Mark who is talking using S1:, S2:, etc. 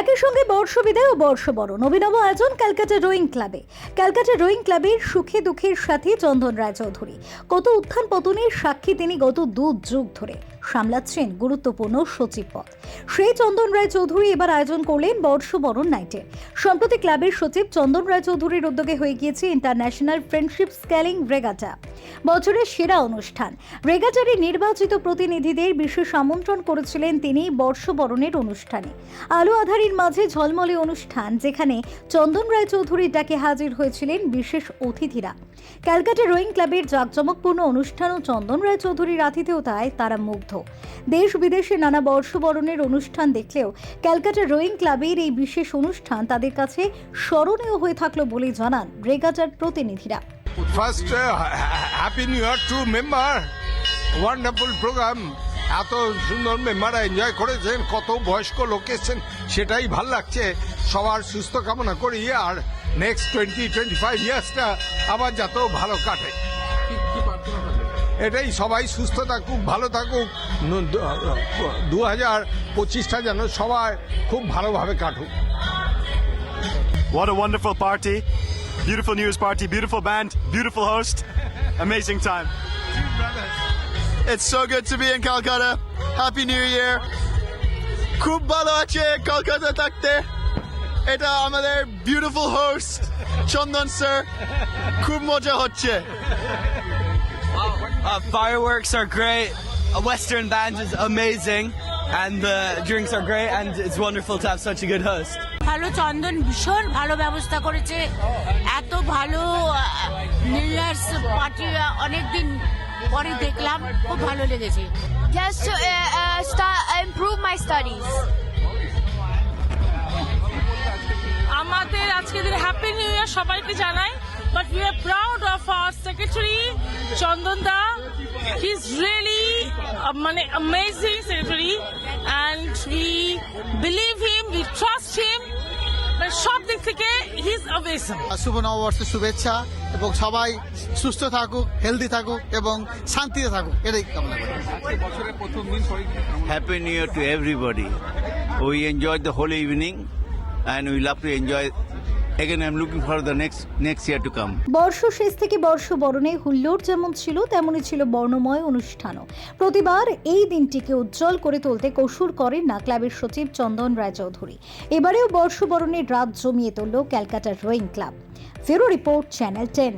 S1: একই সঙ্গে বর্ষবিদায় ও বর্ষবরণ অভিনব আয়োজন ক্যালকাটা রোয়িং ক্লাবে। ক্যালকাটা রোয়িং ক্লাবের সুখে দুঃখের সাথে চন্দন রায়চৌধুরী। কত উত্থান পতনের সাক্ষী তিনি গত দু যুগ ধরে। সামলাচ্ছেন গুরুত্বপূর্ণ সচিব পদ। সেই চন্দন রায়চৌধুরী এবার আয়োজন করলেন বর্ষবরণ নাইটের সম্প্রতি ক্লাবের সচিব চন্দন রায়চৌধুরীর উদ্যোগে হয়ে গিয়েছে ইন্টারন্যাশনাল ফ্রেন্ডশিপ স্কেলিং রেগাটা। বছরের সেরা অনুষ্ঠান। রেগাটারে নির্বাচিত প্রতিনিধিদের বিশেষ আমন্ত্রণ করেছিলেন তিনি বর্ষবরণের অনুষ্ঠানে। আলো আধারির মাঝে ঝলমলে অনুষ্ঠান, যেখানে চন্দন রায়চৌধুরীর ডাকে হাজির হয়েছিলেন বিশেষ অতিথিরা। ক্যালকাটা রোয়িং ক্লাবের জাঁকজমকপূর্ণ অনুষ্ঠান ও চন্দন রায়চৌধুরীর আতিথেয়তায় তারা মুগ্ধ। দেশ বিদেশে নানা বর্ষবরণের অনুষ্ঠান দেখলেও ক্যালকাটা রোয়িং ক্লাবের এই বিশেষ অনুষ্ঠান তাদের কাছে স্মরণীয় হয়ে থাকল বলে জানান রেগাটার প্রতিনিধিরা।
S2: First happy new year to member wonderful programme এত সুন্দর মেম্বাররা এনজয় করেছেন, কত বয়স্ক লোক এসেছেন, সেটাই ভালো লাগছে। সবার সুস্থ কামনা করি আর নেক্সট টোয়েন্টি টোয়েন্টি ফাইভ ইয়ার্সটা আবার যাতে ভালো কাটে। এটাই সবাই সুস্থ থাকুক, ভালো থাকুক। দু হাজার পঁচিশটা যেন সবাই খুব ভালোভাবে কাটুক।
S3: What a wonderful party. Beautiful news party, beautiful band, beautiful host. Amazing time. It's so good to be in Calcutta. Happy New Year. খুব ভালো আছে কলকাতা থাকতে এটা আমাদের বিউটিফুল হোস্ট চন্দন স্যার খুব মজা হচ্ছে
S4: Uh, fireworks are great. A Western band is amazing, and the drinks are great. And it's wonderful to have such a good host.
S5: ভালো চন্দন ভীষণ ভালো ব্যবস্থা করেছে। এত ভালো নির্লাস পার্টি অনেকদিন পরে দেখলাম খুব ভালো লেগেছে।
S6: Just to uh, uh, start, improve my studies.
S7: আমাদের আজকে দিন হ্যাপি নিউ ইয়ার সবাইকে জানাই but we are proud of our secretary Chandan the. He is really মানে amazing secretary and we believe him we trust
S8: শুভ নববর্ষের শুভেচ্ছা এবং সবাই সুস্থ থাকুক হেলদি থাকুক এবং শান্তিতে থাকুক এটাই কামনা করি।
S9: Happy new year to everybody we enjoy the holy evening and we love to enjoy Again, I'm looking for the next next year to come.
S1: বর্ষ শেষ থেকে বর্ষ বরণে হুল্লোড় যেমন ছিল তেমনই ছিল বর্ণময় অনুষ্ঠানও। প্রতিবার এই দিনটিকে উজ্জ্বল করে তুলতে কসুর করেন না ক্লাবের সচিব চন্দন রায়চৌধুরী। এবারেও বর্ষবরণের রাত জমিয়ে তুলল ক্যালকাটা রোয়িং ক্লাব। ফেরো রিপোর্ট চ্যানেল টেন।